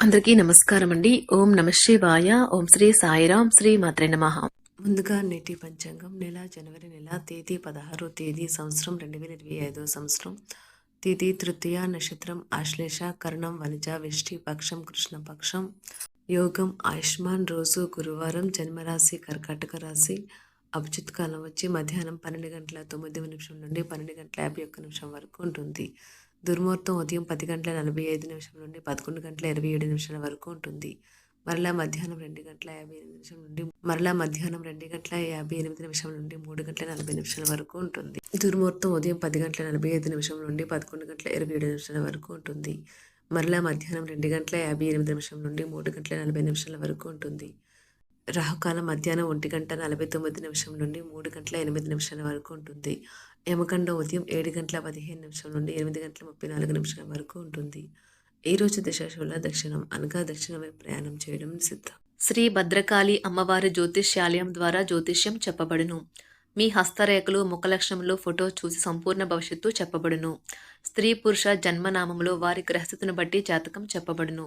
అందరికీ నమస్కారం అండి ఓం నమ శివాయ. ఓం శ్రీ సాయిరాం. శ్రీ మాత్రే నమ. ముందుగా నేటి పంచాంగం. నెల జనవరి నెల తేదీ పదహారో తేదీ సంవత్సరం రెండు వేల ఇరవై ఐదో సంవత్సరం. తిథి తృతీయ నక్షత్రం ఆశ్లేష కర్ణం వనిజ వెష్టి పక్షం కృష్ణపక్షం యోగం ఆయుష్మాన్ రోజు గురువారం జన్మరాశి కర్కాటక రాశి. అభిజిత్ కాలం వచ్చి మధ్యాహ్నం పన్నెండు గంటల తొమ్మిది నిమిషం నుండి పన్నెండు గంటల యాభై ఒక్క నిమిషం వరకు ఉంటుంది. దుర్ముహూర్తం ఉదయం పది గంటల నలభై ఐదు నిమిషం నుండి పదకొండు గంటల ఇరవై ఏడు నిమిషాల వరకు ఉంటుంది. మరలా మధ్యాహ్నం రెండు గంటల యాభై ఎనిమిది నిమిషం నుండి మరలా మధ్యాహ్నం రెండు గంటల యాభై ఎనిమిది నిమిషం నుండి మూడు గంటల నలభై నిమిషాల వరకు ఉంటుంది. దుర్ముహూర్తం ఉదయం పది గంటల నలభై ఐదు నిమిషం నుండి పదకొండు గంటల ఇరవై ఏడు నిమిషాల వరకు ఉంటుంది. మరలా మధ్యాహ్నం రెండు గంటల యాభై ఎనిమిది నిమిషం నుండి మూడు గంటల నలభై నిమిషాల వరకు ఉంటుంది. రాహుకాలం మధ్యాహ్నం ఒంటి గంట నలభై తొమ్మిది నిమిషం నుండి మూడు గంటల ఎనిమిది నిమిషాల వరకు ఉంటుంది. యమకండ ఉదయం ఏడు గంటల పదిహేను నిమిషం నుండి ఎనిమిది గంటల ముప్పై నాలుగు నిమిషాల వరకు ఉంటుంది. ఈ రోజు దిశాశుల దక్షిణం అనగా దక్షిణమే ప్రయాణం చేయడం సిద్ధం. శ్రీ భద్రకాళి అమ్మవారి జ్యోతిష్యాలయం ద్వారా జ్యోతిష్యం చెప్పబడును. మీ హస్తరేఖలు ముఖలక్షణంలో ఫోటో చూసి సంపూర్ణ భవిష్యత్తు చెప్పబడును. స్త్రీ పురుష జన్మనామంలో వారి గ్రహస్థితిని బట్టి జాతకం చెప్పబడును.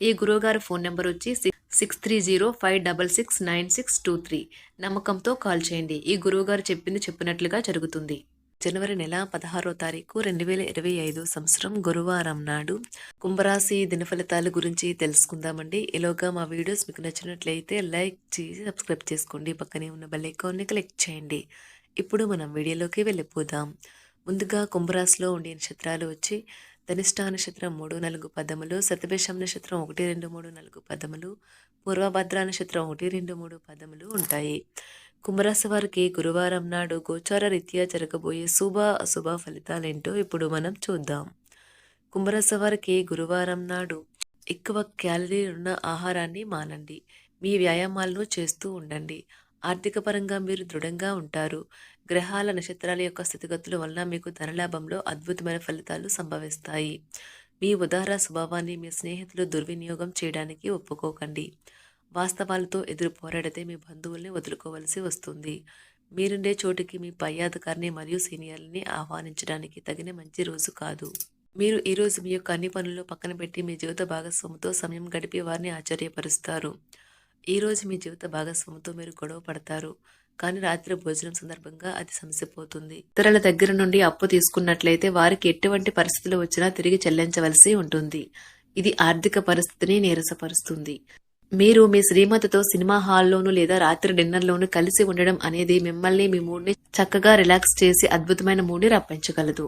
ఈ గురువుగారి ఫోన్ నెంబర్ వచ్చి six three zero five double six nine six two three. నమ్మకంతో కాల్ చేయండి. ఈ గురువుగారు చెప్పింది చెప్పినట్లుగా జరుగుతుంది. జనవరి నెల పదహారో తారీఖు రెండు వేల ఇరవై ఐదు సంవత్సరం గురువారం నాడు కుంభరాశి దినఫలితాల గురించి తెలుసుకుందామండి. ఈలోగా మా వీడియోస్ మీకు నచ్చినట్లయితే లైక్ చేసి సబ్స్క్రైబ్ చేసుకోండి. పక్కనే ఉన్న బెల్ ఐకాన్ని క్లిక్ చేయండి. ఇప్పుడు మనం వీడియోలోకి వెళ్ళిపోదాం. ముందుగా కుంభరాశిలో ఉండే నక్షత్రాలు వచ్చి ధనిష్టా నక్షత్రం మూడు నాలుగు పదములు సతభేషం నక్షత్రం ఒకటి రెండు మూడు నాలుగు పదములు పూర్వభద్ర నక్షత్రం ఒకటి రెండు మూడు పదములు ఉంటాయి. కుంభరాశి వారికి గురువారం నాడు గోచార రీత్యా జరగబోయే శుభ అశుభ ఫలితాలేంటో ఇప్పుడు మనం చూద్దాం. కుంభరాశి వారికి గురువారం నాడు ఎక్కువ క్యాలరీ ఉన్న ఆహారాన్ని మానండి. మీ వ్యాయామాలను చేస్తూ ఉండండి. ఆర్థిక పరంగా మీరు దృఢంగా ఉంటారు. గ్రహాల నక్షత్రాల యొక్క స్థితిగతుల వలన మీకు ధనలాభంలో అద్భుతమైన ఫలితాలు సంభవిస్తాయి. మీ ఉదార స్వభావాన్ని మీ స్నేహితులు దుర్వినియోగం చేయడానికి ఒప్పుకోకండి. వాస్తవాలతో ఎదురు పోరాడితే మీ బంధువుల్ని వదులుకోవలసి వస్తుంది. మీరుండే చోటుకి మీ పై అధికారిని మరియు సీనియర్లని ఆహ్వానించడానికి తగిన మంచి రోజు కాదు. మీరు ఈరోజు మీ యొక్క అన్ని పనులు పక్కన పెట్టి మీ జీవిత భాగస్వామితో సమయం గడిపి వారిని ఆశ్చర్యపరుస్తారు. ఈరోజు మీ జీవిత భాగస్వామితో మీరు గొడవ పడతారు. కానీ రాత్రి భోజనం సందర్భంగా అది సమసిపోతుంది. ఇతరుల దగ్గర నుండి అప్పు తీసుకున్నట్లయితే వారికి ఎటువంటి పరిస్థితులు వచ్చినా తిరిగి చెల్లించవలసి ఉంటుంది. ఇది ఆర్థిక పరిస్థితిని నీరసపరుస్తుంది. మీరు మీ శ్రీమతితో సినిమా హాల్లోనూ లేదా రాత్రి డిన్నర్లోనూ కలిసి ఉండడం అనేది మిమ్మల్ని మీ మూడ్ని చక్కగా రిలాక్స్ చేసి అద్భుతమైన మూడ్ని రప్పించగలదు.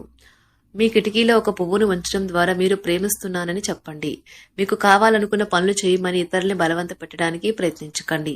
మీ కిటికీలో ఒక పువ్వును ఉంచడం ద్వారా మీరు ప్రేమిస్తున్నానని చెప్పండి. మీకు కావాలనుకున్న పనులు చేయమని ఇతరుల్ని బలవంత పెట్టడానికి ప్రయత్నించకండి.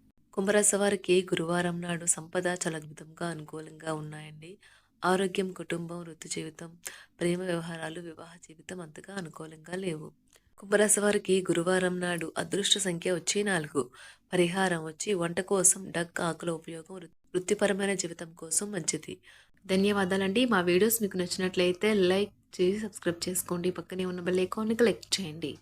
కుంభరాశి వారికి గురువారం నాడు సంపద చాలా అద్భుతంగా అనుకూలంగా ఉన్నాయండి. ఆరోగ్యం కుటుంబం వృత్తి జీవితం ప్రేమ వ్యవహారాలు వివాహ జీవితం అంతగా అనుకూలంగా లేవు. కుంభరాశి వారికి గురువారం నాడు అదృష్ట సంఖ్య వచ్చి నాలుగు. పరిహారం వచ్చి వంట కోసం డక్ ఆకుల ఉపయోగం వృత్తిపరమైన జీవితం కోసం మంచిది. ధన్యవాదాలండి. మా వీడియోస్ మీకు నచ్చినట్లయితే లైక్ చేసి సబ్స్క్రైబ్ చేసుకోండి. పక్కనే ఉన్న బెల్ ఐకాన్ని క్లిక్ చేయండి.